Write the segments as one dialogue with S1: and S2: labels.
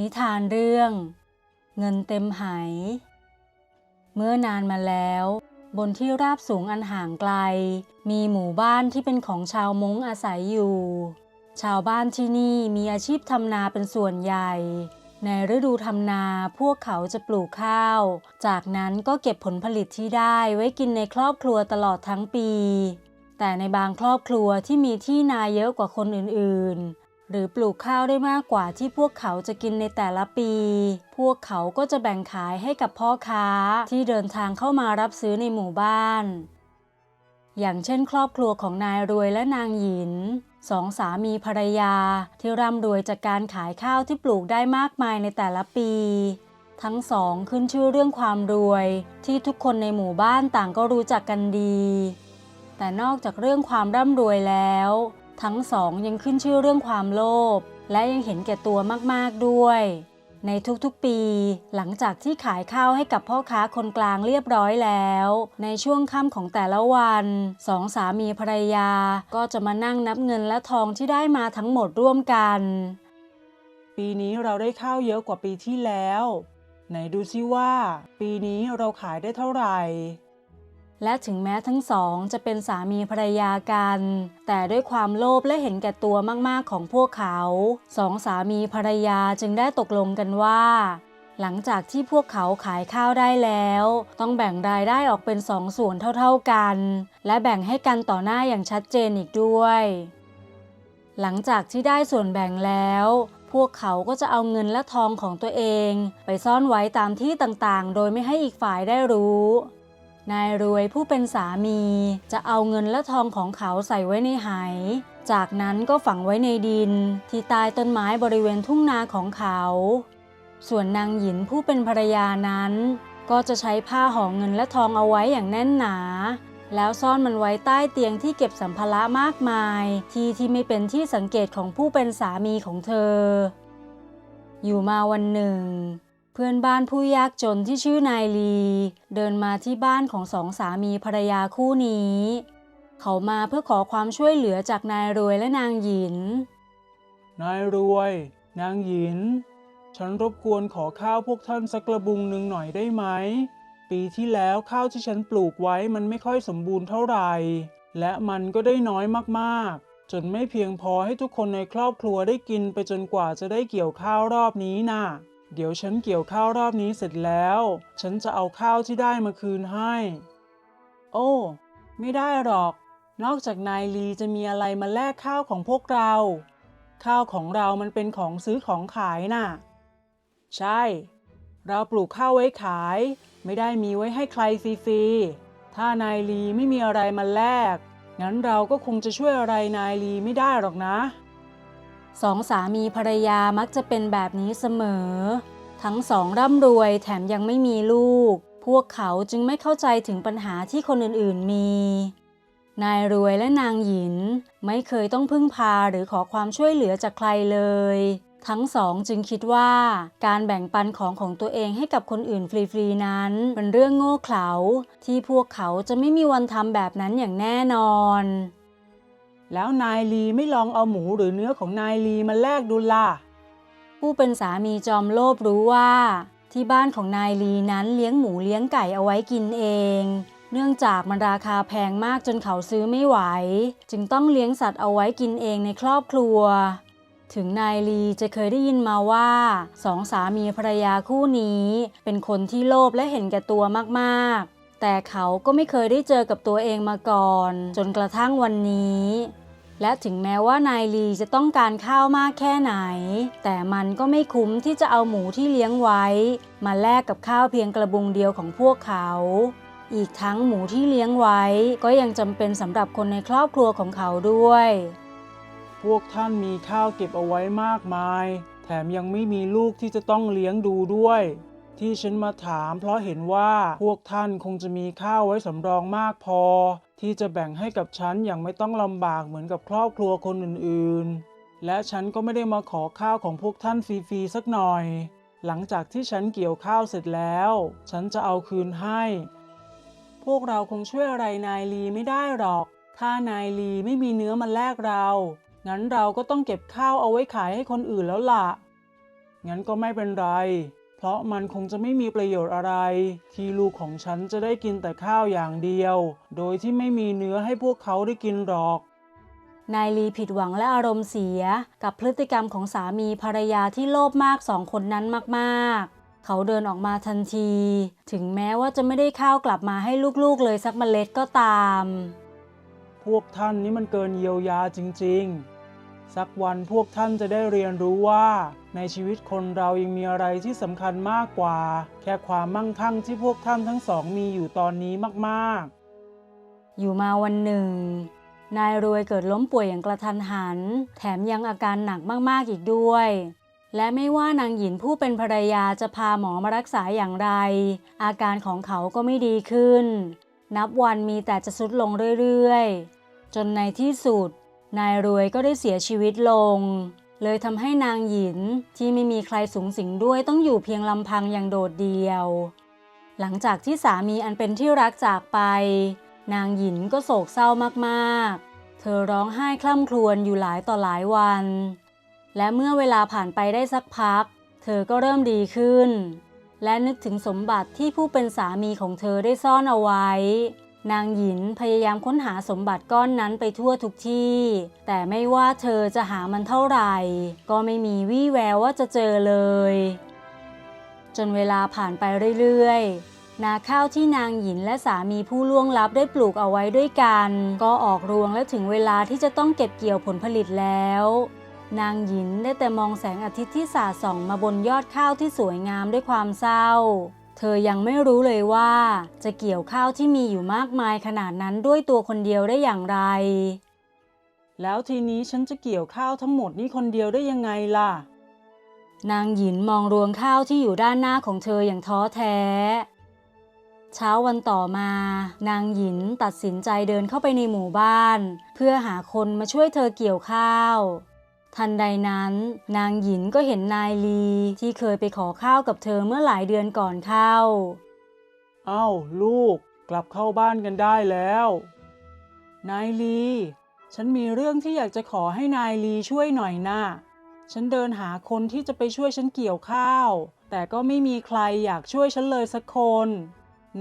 S1: นิทานเรื่อง เงินเต็มหายเมื่อนานมาแล้ว บนที่ราบสูงอันห่างไกล มีหมู่บ้านที่เป็นของชาวม้งอาศัยอยู่ ชาวบ้านที่นี่มีอาชีพทำนาเป็นส่วนใหญ่ ในฤดูทำนาพวกเขาจะปลูกข้าว จากนั้นก็เก็บผลผลิตที่ได้ไว้กินในครอบครัวตลอดทั้งปี แต่ในบางครอบครัวที่มีที่นาเยอะกว่าคนอื่นๆ หรือปลูกข้าวได้มากกว่าที่พวกเขาจะกินในแต่ละปี พวกเขาก็จะแบ่งขายให้กับพ่อค้าที่เดินทางเข้ามารับซื้อในหมู่บ้าน อย่างเช่น ครอบครัวของนายรวยและนางหยินสองสามีภรรยาที่ร่ำรวยจากการขายข้าวที่ปลูกได้มากมายในแต่ละปี ทั้งสองขึ้นชื่อเรื่องความรวย ที่ทุกคนในหมู่บ้านต่างก็รู้จักกันดี แต่นอกจากเรื่องความร่ำรวยแล้ว ทั้งสองยังขึ้นชื่อเรื่องความโลภและยังเห็นแก่ตัวมากๆด้วย ในทุกๆปีหลังจากที่ขายข้าวให้กับพ่อค้าคนกลางเรียบร้อยแล้ว ในช่วงค่ำของแต่ละวันสองสามีภรรยาก็จะมานั่งนับเงินและทองที่ได้มาทั้งหมดร่วมกัน
S2: ปีนี้เราได้ข้าวเยอะกว่าปีที่แล้ว ไหนดูซิว่า ปีนี้เราขายได้เท่าไหร่
S1: และถึงแม้ทั้งสองจะเป็นสามีภรรยากัน แต่ด้วยความโลภและเห็นแก่ตัวมากๆของพวกเขาสองสามีภรรยาจึงได้ตกลงกันว่า หลังจากที่พวกเขาขายข้าวได้แล้ว ต้องแบ่งรายได้ออกเป็นสองส่วนเท่าๆกัน และแบ่งให้กันต่อหน้าอย่างชัดเจนอีกด้วย หลังจากที่ได้ส่วนแบ่งแล้วพวกเขาก็จะเอาเงินและทองของตัวเอง ไปซ่อนไว้ตามที่ต่างๆ โดยไม่ให้อีกฝ่ายได้รู้ นายรวยผู้เป็นสามีจะเอาเงินและทองของเขาใส่ไว้ในหาย จากนั้นก็ฝังไว้ในดิน ที่ใต้ต้นไม้บริเวณทุ่งนาของเขา ส่วนนางหยินผู้เป็นภรรยานั้น ก็จะใช้ผ้าห่อเงินและทองเอาไว้อย่างแน่นหนา แล้วซ่อนมันไว้ใต้เตียงที่เก็บสัมภาระมากมาย ที่ที่ไม่เป็นที่สังเกตของผู้เป็นสามีของเธอ อยู่มาวันหนึ่ง เพื่อนบ้านผู้ยากจนที่ชื่อนายลี เดินมาที่บ้านของสองสามีภรรยาคู่นี้ เขามาเพื่อขอความช่วยเหลือจากนายรวยและนางหยิน
S2: นายรวย นางหยิน ฉันรบกวนขอข้าวพวกท่านสักกระบุงหนึ่งหน่อยได้ไหม ปีที่แล้วข้าวที่ฉันปลูกไว้มันไม่ค่อยสมบูรณ์เท่าไหร่ และมันก็ได้น้อยมากๆ จนไม่เพียงพอให้ทุกคนในครอบครัวได้กินไปจนกว่าจะได้เกี่ยวข้าวรอบนี้น่ะ เดี๋ยวฉันเกี่ยวข้าวรอบนี้เสร็จแล้ว ฉันจะเอาข้าวที่ได้มาคืนให้ โอ้ ไม่ได้หรอก นอกจากนายลีจะมีอะไรมาแลกข้าวของพวกเรา ข้าวของเรามันเป็นของซื้อของขายน่ะ ใช่ เราปลูกข้าวไว้ขาย ไม่ได้มีไว้ให้ใครฟรีๆ ถ้านายลีไม่มีอะไรมาแลก งั้นเราก็คงจะช่วยอะไรนายลีไม่ได้หรอกนะ
S1: สองสามีภรรยามักจะเป็นแบบนี้เสมอ ทั้งสองร่ำรวยแถมยังไม่มีลูก พวกเขาจึงไม่เข้าใจถึงปัญหาที่คนอื่นๆมี นายรวยและนางหยิน ไม่เคยต้องพึ่งพาหรือขอความช่วยเหลือจากใครเลย ทั้งสองจึงคิดว่า การแบ่งปันของของตัวเองให้กับคนอื่นฟรีๆนั้น เป็นเรื่องโง่เขลาที่พวกเขาจะไม่มีวันทำแบบนั้นอย่างแน่นอน
S2: แล้วนายลีไม่ลองเอาหมูหรือเนื้อของนายลีมาแลกดูล่ะ
S1: ผู้เป็นสามีจอมโลภรู้ว่า ที่บ้านของนายลีนั้นเลี้ยงหมูเลี้ยงไก่เอาไว้กินเอง เนื่องจากมันราคาแพงมากจนเขาซื้อไม่ไหว จึงต้องเลี้ยงสัตว์เอาไว้กินเองในครอบครัว ถึงนายลีจะเคยได้ยินมาว่าสองสามีภรรยาคู่นี้ เป็นคนที่โลภและเห็นแก่ตัวมากๆ แต่เขาก็ไม่เคยได้เจอกับตัวเองมาก่อน จนกระทั่งวันนี้ และถึงแม้ว่านายลีจะต้องการข้าวมากแค่ไหน แต่มันก็ไม่คุ้มที่จะเอาหมูที่เลี้ยงไว้ มาแลกกับข้าวเพียงกระบุงเดียวของพวกเขา อีกทั้งหมูที่เลี้ยงไว้ ก็ยังจำเป็นสำหรับคนในครอบครัวของเขาด้วย
S2: พวกท่านมีข้าวเก็บเอาไว้มากมาย แถมยังไม่มีลูกที่จะต้องเลี้ยงดูด้วย ที่ฉันมาถาม เพราะเห็นว่าพวกท่านคงจะมีข้าวไว้สำรองมากพอ ที่จะแบ่งให้กับฉันอย่างไม่ต้องลำบากเหมือนกับครอบครัวคนอื่นๆ และฉันก็ไม่ได้มาขอข้าวของพวกท่านฟรีๆสักหน่อย หลังจากที่ฉันเกี่ยวข้าวเสร็จแล้ว ฉันจะเอาคืนให้ พวกเราคงช่วยอะไรนายลีไม่ได้หรอก ถ้านายลีไม่มีเนื้อมาแลกเรางั้นเราก็ต้องเก็บข้าวเอาไว้ขายให้คนอื่นแล้วล่ะ งั้นก็ไม่เป็นไร เพราะมันคงจะไม่มีประโยชน์อะไร ที่ลูกของฉันจะได้กินแต่ข้าวอย่างเดียว โดยที่ไม่มีเนื้อให้พวกเขาได้กินหรอก
S1: นายลีผิดหวังและอารมณ์เสียกับพฤติกรรมของสามีภรรยาที่โลภมากสองคนนั้นมากๆ เขาเดินออกมาทันที ถึงแม้ว่าจะไม่ได้ข้าวกลับมาให้ลูกๆเลยสักเมล็ดก็ตาม
S2: พวกท่านนี่มันเกินเยียวยาจริง ๆ สักวันพวกท่านจะได้เรียนรู้ว่า ในชีวิตคนเรายังมีอะไรที่สำคัญมากกว่า แค่ความมั่งคั่งที่พวกท่านทั้งสองมีอยู่ตอนนี้มากๆ
S1: อยู่มาวันหนึ่ง นายรวยเกิดล้มป่วยอย่างกระทันหัน แถมยังอาการหนักมากๆอีกด้วย และไม่ว่านางหญินผู้เป็นภรรยาจะพาหมอมารักษาอย่างไร อาการของเขาก็ไม่ดีขึ้น นับวันมีแต่จะทรุดลงเรื่อยๆ จนในที่สุด นายรวยก็ได้เสียชีวิตลง เลยทำให้นางหญินที่ไม่มีใครสูงสิงด้วยต้องอยู่เพียงลำพังอย่างโดดเดี่ยว หลังจากที่สามีอันเป็นที่รักจากไป นางหญินก็โศกเศร้ามากๆ เธอร้องไห้คล่ำครวญอยู่หลายต่อหลายวัน และเมื่อเวลาผ่านไปได้สักพัก เธอก็เริ่มดีขึ้น และนึกถึงสมบัติที่ผู้เป็นสามีของเธอได้ซ่อนเอาไว้ นางหญินพยายามค้นหาสมบัติก้อนนั้นไปทั่วทุกที่ แต่ไม่ว่าเธอจะหามันเท่าไหร่ ก็ไม่มีวี่แววว่าจะเจอเลย จนเวลาผ่านไปเรื่อยๆ นาข้าวที่นางหญินและสามีผู้ล่วงลับได้ปลูกเอาไว้ด้วยกัน ก็ออกรวงและถึงเวลาที่จะต้องเก็บเกี่ยวผลผลิตแล้ว นางหญินได้แต่มองแสงอาทิตย์ที่สาดส่องมาบนยอดข้าวที่สวยงามด้วยความเศร้า ธอยังไม่รู้เลยว่า จะเกี่ยวข้าวที่มีอยู่มากมายขนาดนั้นด้วยตัวคนเดียวได้อย่างไร
S2: แล้วทีนี้ฉันจะเกี่ยวข้าวทั้งหมดนี้คนเดียวได้ยังไงล่ะ
S1: นางหญินมองรวงข้าวที่อยู่ด้านหน้าของเธออย่างท้อแท้ เช้าวันต่อมา นางหญินตัดสินใจเดินเข้าไปในหมู่บ้าน เพื่อหาคนมาช่วยเธอเกี่ยวข้าว ทันใดนั้น นางหญินก็เห็นนายลีที่เคยไปขอข้าวกับเธอเมื่อหลายเดือนก่อนเข้า
S2: เอ้าลูกกลับเข้าบ้านกันได้แล้ว นายลี ฉันมีเรื่องที่อยากจะขอให้นายลีช่วยหน่อยนะฉันเดินหาคนที่จะไปช่วยฉันเกี่ยวข้าว แต่ก็ไม่มีใครอยากช่วยฉันเลยสักคน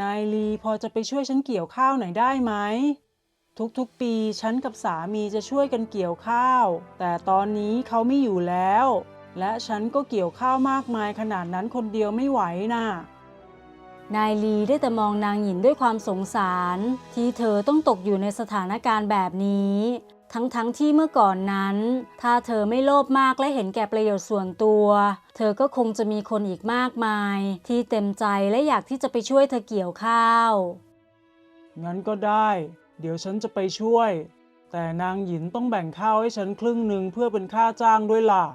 S2: นายลีพอจะไปช่วยฉันเกี่ยวข้าวหน่อยได้ไหม ทุกๆ ปีฉันกับสามีจะช่วยกันเกี่ยวข้าว แต่ตอนนี้เขาไม่อยู่แล้ว และฉันก็เกี่ยวข้าวมากมายขนาดนั้นคนเดียวไม่ไหวน่ะ
S1: นายลีได้แต่มองนางหญินด้วยความสงสาร ที่เธอต้องตกอยู่ในสถานการณ์แบบนี้ ทั้งๆทที่เมื่อก่อนนั้น ถ้าเธอไม่โลภมากและเห็นแก่ประโยชน์ส่วนตัว เธอก็คงจะมีคนอีกมากมาย ที่เต็มใจและอยากที่จะไปช่วยเธอเกี่ยวข้าว
S2: งั้นก็ได้ เดี๋ยวฉันจะไปช่วย แต่นางหญินต้องแบ่งข้าวให้ฉันครึ่งหนึ่งเพื่อเป็นค่าจ้างด้วยล่ะ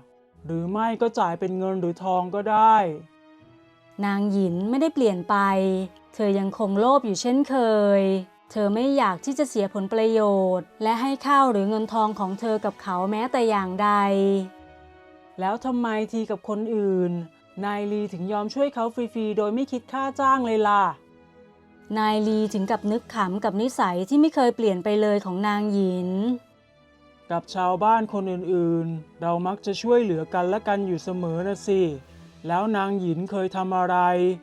S2: หรือไม่ก็จ่ายเป็นเงินหรือทองก็ได้
S1: นางหญินไม่ได้เปลี่ยนไป เธอยังคงโลภอยู่เช่นเคย เธอไม่อยากที่จะเสียผลประโยชน์ และให้ข้าวหรือเงินทองของเธอกับเขาแม้แต่อย่างใด
S2: แล้วทำไมทีกับคนอื่น นายลีถึงยอมช่วยเขาฟรีๆโดยไม่คิดค่าจ้างเลยล่ะ
S1: นายลีถึงกับนึกขำกับนิสัยที่ไม่เคยเปลี่ยนไปเลยของนางหญิน
S2: กับชาวบ้านคนอื่นๆ เรามักจะช่วยเหลือกันและกันอยู่เสมอนะสิ แล้วนางหญินเคยทำอะไร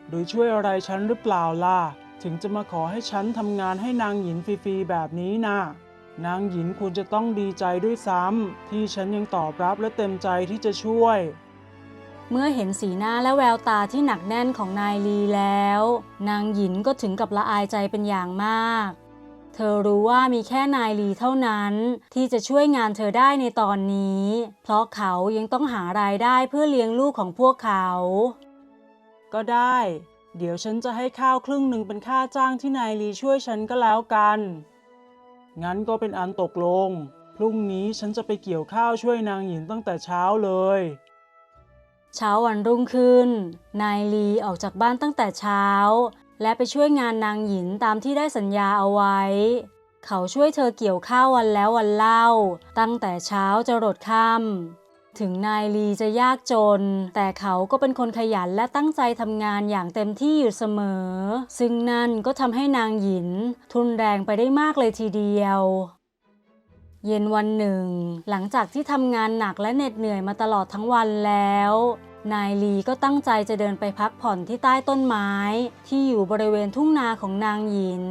S2: หรือช่วยอะไรฉันหรือเปล่าล่ะ ถึงจะมาขอให้ฉันทำงานให้นางหญินฟรีๆแบบนี้นะนางหญินควรจะต้องดีใจด้วยซ้ำที่ฉันยังตอบรับและเต็มใจที่จะช่วย
S1: เมื่อเห็นสีหน้าและแววตาที่หนักแน่นของนายลีแล้ว นางหญินก็ถึงกับละอายใจเป็นอย่างมาก เธอรู้ว่ามีแค่นายลีเท่านั้น ที่จะช่วยงานเธอได้ในตอนนี้ เพราะเขายังต้องหารายได้เพื่อเลี้ยงลูกของพวกเขา
S2: ก็ได้ เดี๋ยวฉันจะให้ข้าวครึ่งหนึ่งเป็นค่าจ้างที่นายลีช่วยฉันก็แล้วกัน งั้นก็เป็นอันตกลง พรุ่งนี้ฉันจะไปเกี่ยวข้าวช่วยนางหญินตั้งแต่เช้าเลย
S1: เช้าวันรุ่งขึ้น นายลีออกจากบ้านตั้งแต่เช้า และไปช่วยงานนางหญินตามที่ได้สัญญาเอาไว้ เขาช่วยเธอเกี่ยวข้าววันแล้ววันเล่า ตั้งแต่เช้าจะรดค่ำถึงนายลีจะยากจน แต่เขาก็เป็นคนขยันและตั้งใจทำงานอย่างเต็มที่อยู่เสมอ ซึ่งนั่นก็ทำให้นางหญิน ทุนแรงไปได้มากเลยทีเดียว เย็นวันหนึ่ง หลังจากที่ทำงานหนักและเหน็ดเหนื่อยมาตลอดทั้งวันแล้ว นายลีก็ตั้งใจจะเดินไปพักผ่อนที่ใต้ต้นไม้ ที่อยู่บริเวณทุ่งนาของนางหยิน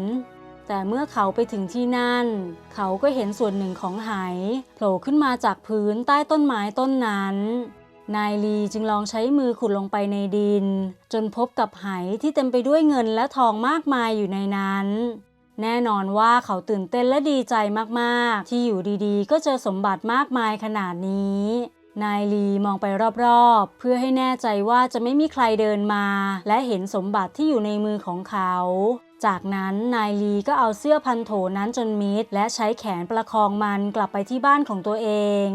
S1: แต่เมื่อเขาไปถึงที่นั่น เขาก็เห็นส่วนหนึ่งของไหโผล่ขึ้นมาจากพื้นใต้ต้นไม้ต้นนั้น นายลีจึงลองใช้มือขุดลงไปในดิน จนพบกับไหที่เต็มไปด้วยเงินและทองมากมายอยู่ในนั้น แน่นอนว่าเขาตื่นเต้นและดีใจมากๆ ที่อยู่ดีๆ ก็เจอสมบัติมากมายขนาดนี้ นายลีมองไปรอบๆ เพื่อให้แน่ใจว่าจะไม่มีใครเดินมา และเห็นสมบัติที่อยู่ในมือของเขา จากนั้นนายลีก็เอาเสื้อพันโถนั้นจนมิด และใช้แขนประคองมันกลับไปที่บ้านของตัวเอง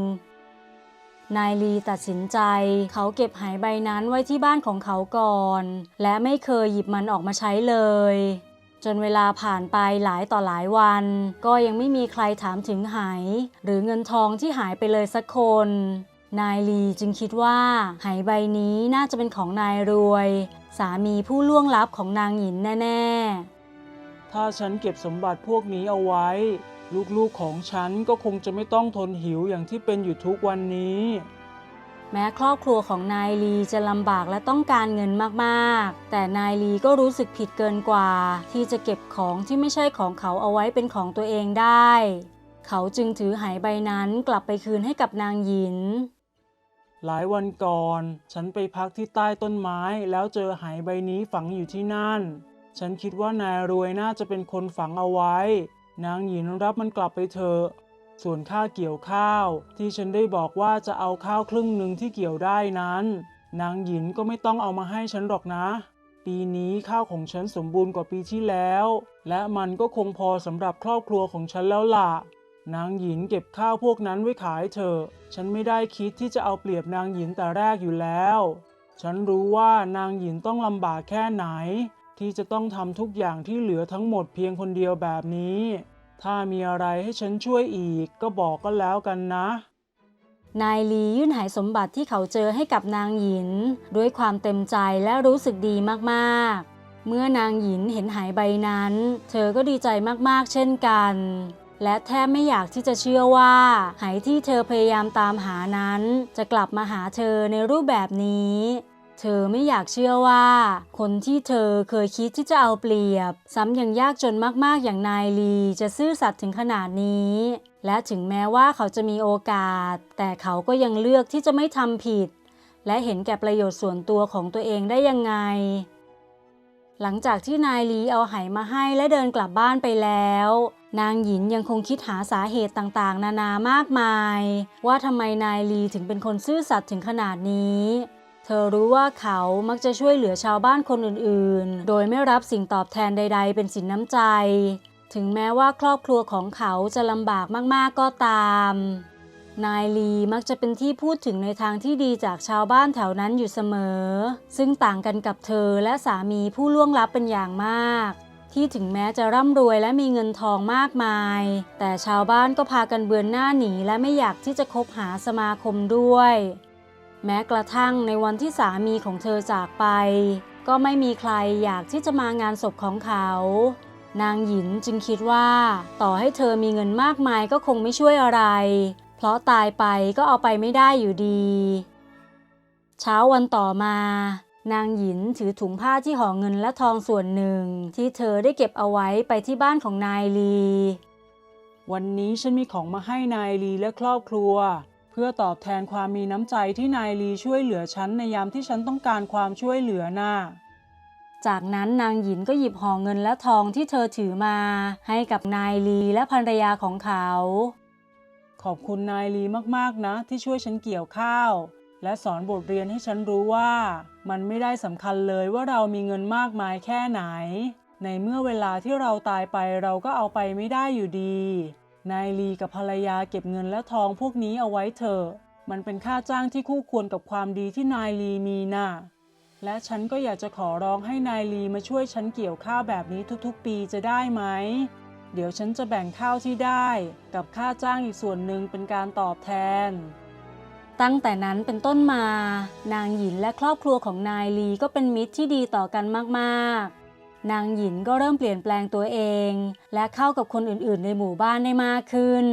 S1: นายลีตัดสินใจ เขาเก็บหายใบนั้นไว้ที่บ้านของเขาก่อน และไม่เคยหยิบมันออกมาใช้เลย จนเวลาผ่านไปหลายต่อหลายวัน ก็ยังไม่มีใครถามถึงหาย หรือเงินทองที่หายไปเลยสักคน นายลีจึงคิดว่า หายใบนี้น่าจะเป็นของนายรวย สามีผู้ล่วงลับของนางหญินแน่ ๆ
S2: ถ้าฉันเก็บสมบัติพวกนี้เอาไว้ ลูกๆของฉันก็คงจะไม่ต้องทนหิวอย่างที่เป็นอยู่ทุกวันนี้
S1: แม้ครอบครัวของนายลีจะลำบากและต้องการเงินมากๆ แต่นายลีก็รู้สึกผิดเกินกว่า ที่จะเก็บของที่ไม่ใช่ของเขาเอาไว้เป็นของตัวเองได้ เขาจึงถือหายใบนั้นกลับไปคืนให้กับนางหญิน
S2: หลายวันก่อน ฉันไปพักที่ใต้ต้นไม้แล้วเจอหายใบนี้ฝังอยู่ที่นั่น ฉันคิดว่านายรวยน่าจะเป็นคนฝังเอาไว้ นางหญินรับมันกลับไปเถอะ ส่วนค่าเกี่ยวข้าว ที่ฉันได้บอกว่าจะเอาข้าวครึ่งหนึ่งที่เกี่ยวได้นั้น นางหญินก็ไม่ต้องเอามาให้ฉันหรอกนะ ปีนี้ข้าวของฉันสมบูรณ์กว่าปีที่แล้ว และมันก็คงพอสำหรับครอบครัวของฉันแล้วล่ะ นางหญินเก็บข้าวพวกนั้นไว้ขายเถอะ ฉันไม่ได้คิดที่จะเอาเปรียบนางหญินแต่แรกอยู่แล้ว ฉันรู้ว่านางหญินต้องลำบากแค่ไหน ที่จะต้องทำทุกอย่างที่เหลือทั้งหมดเพียงคนเดียวแบบนี้ ถ้ามีอะไรให้ฉันช่วยอีกก็บอกก็แล้วกันนะ
S1: นายลียื่นหายสมบัติที่เขาเจอให้กับนางหญิน ด้วยความเต็มใจและรู้สึกดีมากๆ เมื่อนางหญินเห็นหายใบนั้น เธอก็ดีใจมากๆ เช่นกัน และแทบไม่อยากที่จะเชื่อว่า หายที่เธอพยายามตามหานั้น จะกลับมาหาเธอในรูปแบบนี้ เธอไม่อยากเชื่อว่า คนที่เธอเคยคิดที่จะเอาเปรียบ ซ้ำยังยากจนมากๆอย่างนายลีจะซื่อสัตย์ถึงขนาดนี้ และถึงแม้ว่าเขาจะมีโอกาส แต่เขาก็ยังเลือกที่จะไม่ทำผิด และเห็นแก่ประโยชน์ส่วนตัวของตัวเองได้ยังไง หลังจากที่นายลีเอาไหมาให้และเดินกลับบ้านไปแล้วนางหญินยังคงคิดหาสาเหตุต่างๆ นานามากมาย ว่าทำไมนายลีถึงเป็นคนซื่อสัตย์ถึงขนาดนี้ เธอรู้ว่าเขามักจะช่วยเหลือชาวบ้านคนอื่นๆ โดยไม่รับสิ่งตอบแทนใด ๆ เป็นสินน้ำใจ ถึงแม้ว่าครอบครัวของเขาจะลำบากมากๆก็ตาม นายลีมักจะเป็นที่พูดถึงในทางที่ดีจากชาวบ้านแถวนั้นอยู่เสมอ ซึ่งต่างกันกับเธอและสามีผู้ล่วงลับเป็นอย่างมากที่ถึงแม้จะร่ำรวยและมีเงินทองมากมาย แต่ชาวบ้านก็พากันเบือนหน้าหนีและไม่อยากที่จะคบหาสมาคมด้วย แม้กระทั่งในวันที่สามีของเธอจากไป ก็ไม่มีใครอยากที่จะมางานศพของเขา นางหญินจึงคิดว่า ต่อให้เธอมีเงินมากมายก็คงไม่ช่วยอะไร เพราะตายไปก็เอาไปไม่ได้อยู่ดี เช้าวันต่อมา นางหญินถือถุงผ้าที่ห่อเงินและทองส่วนหนึ่ง ที่เธอได้เก็บเอาไว้ไปที่บ้านของนายลี
S2: วันนี้ฉันมีของมาให้นายลีและครอบครัว พื่อตอบแทนความมีน้ำใจที่นายลีช่วยเหลือฉันในยามที่ฉันต้องการความช่วยเหลือน่ะ
S1: จากนั้นนางหญินก็หยิบห่อเงินและทองที่เธอถือมา ให้กับนายลีและภรรยาของเขา
S2: ขอบคุณนายลีมากๆนะ ที่ช่วยฉันเกี่ยวข้าว และสอนบทเรียนให้ฉันรู้ว่า มันไม่ได้สำคัญเลยว่าเรามีเงินมากมายแค่ไหน ในเมื่อเวลาที่เราตายไปเราก็เอาไปไม่ได้อยู่ดี นายลีกับภรรยาเก็บเงินและทองพวกนี้เอาไว้เถอะมันเป็นค่าจ้างที่คู่ควรกับความดีที่นายลีมีน่ะและฉันก็อยากจะขอร้องให้นายลีมาช่วยฉันเกี่ยวข้าวแบบนี้ทุกๆ ปีจะได้ไหม เดี๋ยวฉันจะแบ่งข้าวที่ได้ กับค่าจ้างอีกส่วนหนึ่งเป็นการตอบแทน
S1: ตั้งแต่นั้นเป็นต้นมา นางหญินและครอบครัวของนายลีก็เป็นมิตรที่ดีต่อกันมากๆ นางหญินก็เริ่มเปลี่ยนแปลงตัวเอง และเข้ากับคนอื่นๆ ในหมู่บ้านได้มากขึ้น